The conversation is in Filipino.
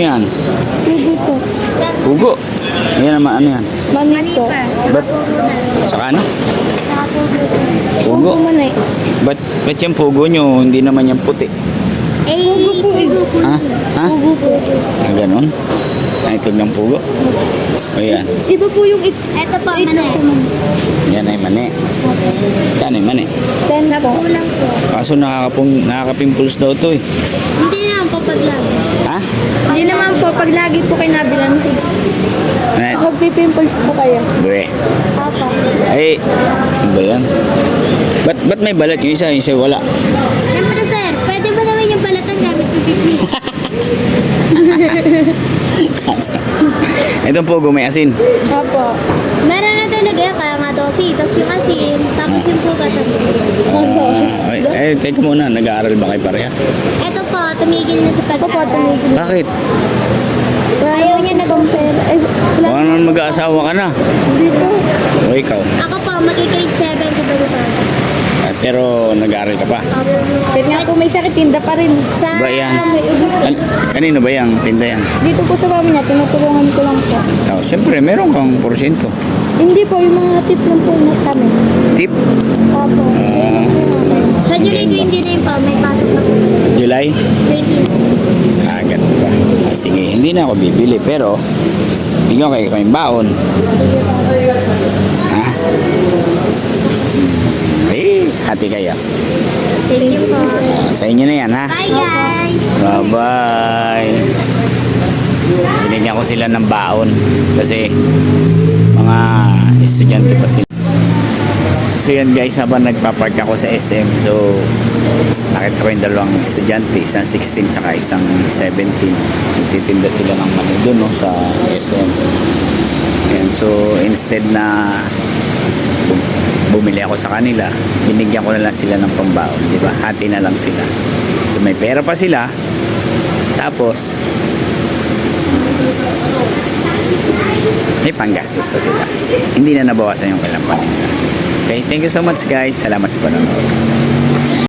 yan? Pugo po. Pugo. Yan naman, ano yan? Mani po. Ba't? Saka ano? Pugo Pugo. man eh. Ba't, ba't yung pugo nyo? Hindi naman yan puti. Eh, pugo po. Pugo po. Ha? Ha? Pugo po. Ah, ganon? Ang itlog ng pugo? O yan. Iba po yung it. Ito po, mani. Yan ay mani. Yan ay mani. Ten po. lang po. Kaso nakakapung, nakakapimpuls daw to eh. Hindi na po paglagi. Ha? Hindi naman po, pag lagi po kayo nabilan, Ano? magpipimples po kayo. Bwe. Papa. Ay, ano ba yan? Ba't, ba't may balat yung isa, yung isa wala? Siyempre sir, pwede ba naman yung balatan gamit pipipi? Itong pugo may asin. Papa. Meron na talaga yan, kaya nga dosi. Tapos yung asin, tapos yung pugas at. Ay, eh, teka muna, nag-aaral ba kayo parehas? Ito po, tumigil na sa pag-aaral. tumigil. Bakit? Ayaw niya nag-compare. Ay, wala. Baka naman mag-aasawa ka na. Hindi po. O ikaw. Ako po, mag-grade 7 sa Balutan. Ah, pero nag-aaral ka pa. Opo. Kahit nga po may sakit, tinda pa rin. Sa... Ba yan? May ubo. Kan- kanino ba yung tinda yan? Dito po sa mama niya, tinutulungan ko lang po. Oh, Siyempre, meron kang porsyento. Hindi po, yung mga tip lang po na sa amin. Tip, Papa. Ah. Sa July 20 na yun po, may pasok na po. July. 20. Ah, ganun ba? Ah, sige, hindi na ako bibili, pero bigyan kayo kayong baon. Ha? Eh, hati kayo. Thank you po. Ah, sa inyo na yan, ha? Bye guys! Bye-bye. Binigyan ko sila ng baon kasi mga estudyante pa sila. So yan guys, habang nagpapark ako sa SM, so nakita ko yung dalawang estudyante, isang 16 saka isang 17. Nagtitinda sila ng mani doon no, sa SM. Yan, so instead na bu- bumili ako sa kanila, binigyan ko na lang sila ng pambaon, di ba? Hati na lang sila. So may pera pa sila, tapos may panggastos pa sila. Hindi na nabawasan yung kailang paninda. Okay, thank you so much guys. Salamat sa panonood.